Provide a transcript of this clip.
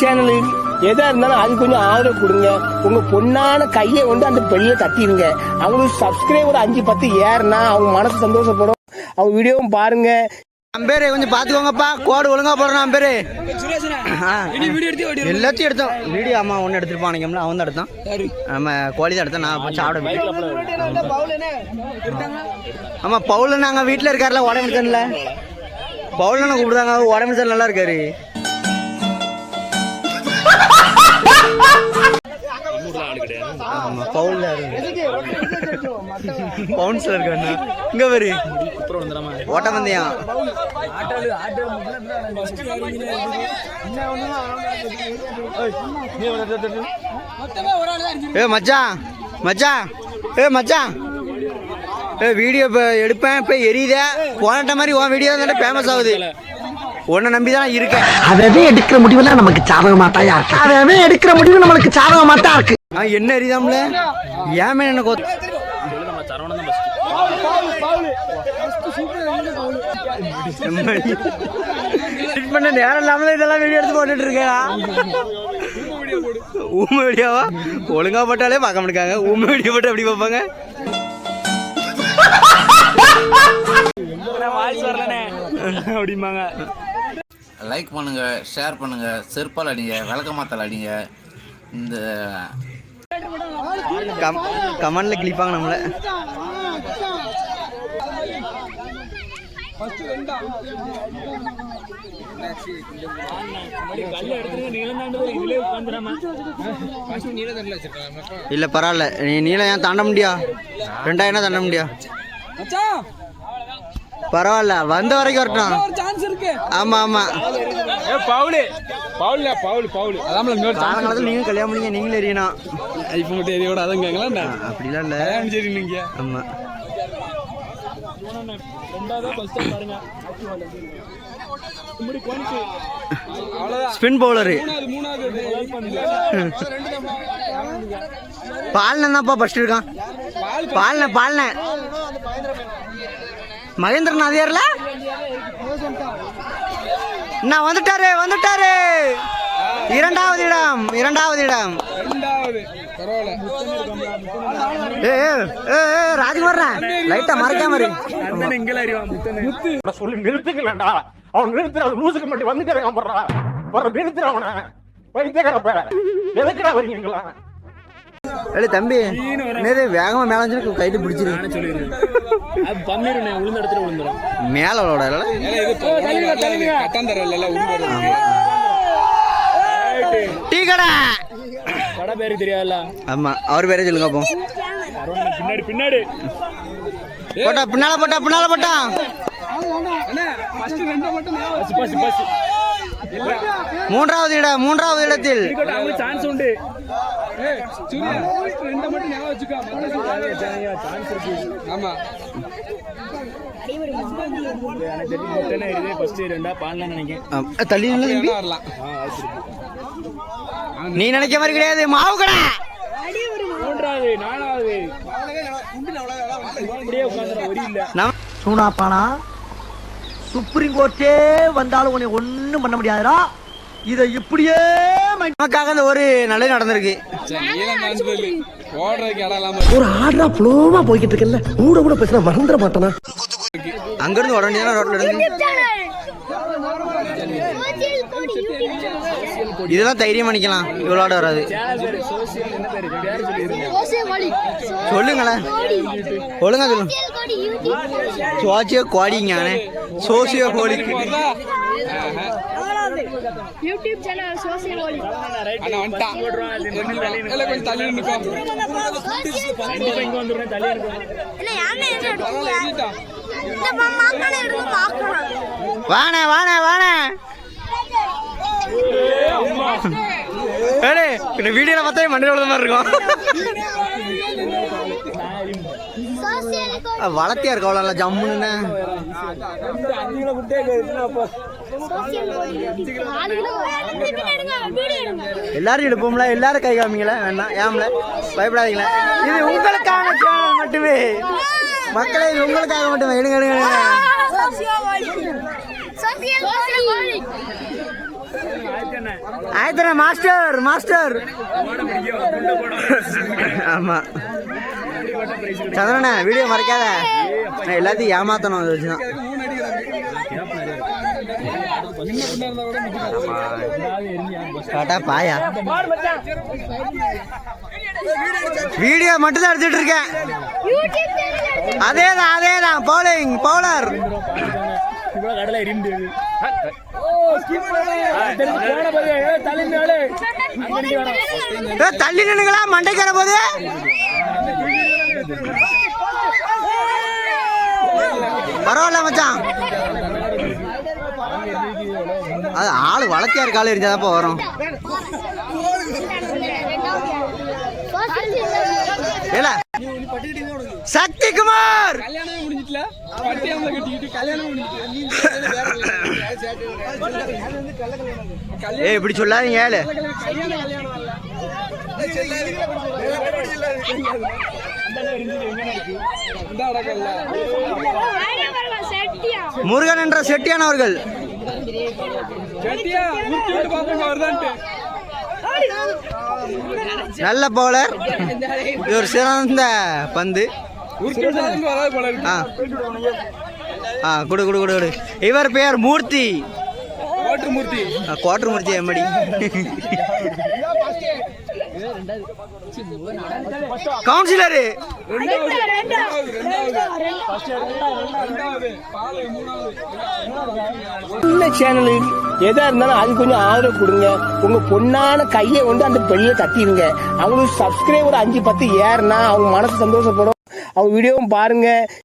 சேனலுக்கு எதா இருந்தாலும் அது கொஞ்சம் ஆதரவு கொடுங்க. உங்க பொண்ணான கையை வந்து அந்த பெண்ணில தட்டிடுங்க. அவங்களுக்கு சப்ஸ்கிரைபர் அஞ்சு பத்து ஏறுனா அவங்க மனசு சந்தோஷப்படும். அவங்க வீடியோவும் பாருங்க. அம்பேரே கொஞ்சம் பாத்துக்கோங்கப்பா கோடு ஒழுங்கா போடுறான் நம்ம பேரு. எல்லாத்தையும் எடுத்தோம். வீடியோ அம்மா ஒன்று எடுத்துருப்பானுங்கம்ல அவன் தான் எடுத்தான். நம்ம கோழி தான் எடுத்தான். நான் சாப்பிட ஆமா பவுல் நாங்க வீட்டில் இருக்காருல உடம்பு சரியில்ல. பவுல் கூப்பிடுதாங்க உடம்பு சரி நல்லா இருக்காரு. பவுன்ஸ்ல இருக்காரு இங்க ஓட்ட ஓட்டப்பந்தயம். ஏ மச்சான். மச்சான். ஏ மச்சான். ஏ வீடியோ இப்போ எடுப்பேன். இப்போ எரியுதே. போனட்ட மாதிரி உன் வீடியோ தான் ஃபேமஸ் ஆகுது. உன்னை நம்பி தான் நான் இருக்கேன். அவன் எடுக்கிற முடிவெல்லாம் நமக்கு சாதகமா தான் இருக்கு. அவன் எடுக்கிற முடிவு நம்மளுக்கு சாதகமா தான் இருக்கு. ஆ என்ன எரியுதாம்ல ஏன் என்ன கொ Edit பண்ண நேரம் இல்லாமல இதெல்லாம் வீடியோ எடுத்து போட்டுட்டு இருக்கேன். ஊமை வீடியோவா ஒழுங்கா போட்டாலே பார்க்க மாட்டாங்க. ஊமை வீடியோ போட்டு எப்படி பார்ப்பாங்க? அப்படிம்பாங்க. லைக் பண்ணுங்க ஷேர் பண்ணுங்க செருப்பால் அடிங்க விளக்கமாத்தால் அடிங்க. இந்த கமெண்ட்ல கிளிப்பாங்க நம்மள. இல்ல பரவாயில்ல. நீ நீளம் ஏன் தாண்ட முடியா? ரெண்டாயிரம் தாண்ட முடியா? பரவாயில்ல வந்த வரைக்கும் வரட்டும். ஆமா ஆமா. பவுலு பவுல்ல பவுல் பவுல் அதான் இன்னொரு காலங்காலத்தில் நீங்க கல்யாணம் பண்ணீங்க நீங்களே எரியணும் இப்போ மட்டும் எரியோட அதான் கேங்களா அப்படிலாம் இல்ல. சரி நீங்க. ஆமா. ஸ்பின் பவுலரு பால்ன தான்ப்பா ஃபர்ஸ்ட் இருக்கான். பால்ன பால்ன. மகேந்திரன் அது யாருல? நான் வந்துட்டாரு வந்துட்டாரு. இரண்டாவது இடம் இரண்டாவது இடம். ரெண்டாவது பரவாயில்ல. ஏ ஏ, ஏ ஏ, ராஜ்குமார் லைட்டா மறைக்காம இரு. சொல்லி நிறுத்துக்கலடா அவன் நிறுத்துற லூசுக்கு மட்டும் வந்துக்கிறேன் போடுறா. வர நிறுத்துற அவனை. வைத்தியக்கார பேர எதுக்குடா வரீங்களா தம்பி வேகமா மேல வந்து கைட்டு பிடிச்சிரு. மேல உருவாரு டீ கடை. கடை பேரு தெரியாதுல்ல. ஆமா அவர் பேரே சொல்லுங்க அப்போ. பின்னாடி பின்னாடி. போட்டா பின்னால போட்டா பின்னால போட்டா. பஸ் பஸ் பஸ் மூன்றாவது இடம் மூன்றாவது இடத்தில். சான்ஸ் உண்டு. ரெண்டை மட்டும் ஞாபகம் வச்சுக்கோ ஆமா தள்ளி வரலாம் நீ நினைக்க மாதிரி கிடையாது மாவு கடை மூன்றாவது நாலாவது அப்படியே சூனாப்பானா? சுப்ரீம் கோர்ட்டே வந்தாலும் உன்னை ஒன்றும் பண்ண முடியாதுடா. இதை இப்படியே நமக்காக அந்த ஒரு நல்லது நடந்திருக்கு. ஒரு ஆர்டரா ஃப்ளோவா போய்கிட்டு இருக்கல கூட கூட பேசுனா மறந்துட மாட்டானா? அங்கிருந்து வர வேண்டியதான ரோட்ல இருந்து. இதெல்லாம் தைரியம் பண்ணிக்கலாம் இவ்வளோட வராது. சொல்லுங்களேன். ஒழுங்கா சொல்லுங்க. சோசியோ கோடிங்க சோசியோ கோடிக்கு யூடியூப் சேனல் சோசியல் ஒளி அண்ணா வந்துட்டான். இல்ல கொஞ்சம் தள்ளி இங்க எடுத்தீங்க இந்த மாக்கான எடுத்து பார்க்கணும் வாணே வாணே வாணே. ஏடே இந்த வீடியோல பார்த்தா மண்டல விழுந்த மாதிரி இருக்கும். வளர்த்தியா இருக்கு அவ்வளோ ஜம்முன்னு? எல்லாரும் எடுப்போம்ல எல்லாரும் கை காமிங்களா வேணாம் ஏம்ல? பயப்படாதீங்களா. இது உங்களுக்கான சேனல் மட்டுமே. மக்களே இது உங்களுக்காக மட்டுமே. எடுங்க எடுங்க ஆயத்தன மாஸ்டர் மாஸ்டர். ஆமா. சந்திரனே வீடியோ மறைக்காத. நான் எல்லாத்தையும் ஏமாத்தணும் அதை வச்சுதான். காட்டா பாயா. வீடியோ மட்டும் தான் எடுத்துட்டு இருக்கேன். அதே தான் அதே தான் பவுலிங் பவுலர் தள்ளி நின்னுங்களா? மண்டைக்கிற போது பரவாயில்ல மச்சான். அது ஆளு வளர்த்தியார் கால இருந்தாதாப்பா வரும். சக். ஏ இப்படி சொல்லாதீங்க ஏழு. முருகன் என்ற செட்டியானவர்கள். நல்ல பவுலர் இது ஒரு சிறந்த பந்து. ஆ. ஆ கொடு கொடு கொடு கொடு. இவர் பெயர் மூர்த்தி. ஓட்டு மூர்த்தி ஆ, கோட்டர் மூர்த்தி எம்மடி கவுன்சிலரு. ரெண்டாவது ரெண்டாவது ரெண்டாவது பால் மூணாவது சின்ன சேனலு எதா இருந்தாலும் அது கொஞ்சம் ஆதரவு கொடுங்க. உங்க பொண்ணான கையை வந்து அந்த பெண்ணில தட்டிடுங்க. அவங்களுக்கு சப்ஸ்கிரைபர் அஞ்சு பத்து ஏறுனா அவங்க மனசு சந்தோஷப்படும். அவங்க வீடியோவும் பாருங்க.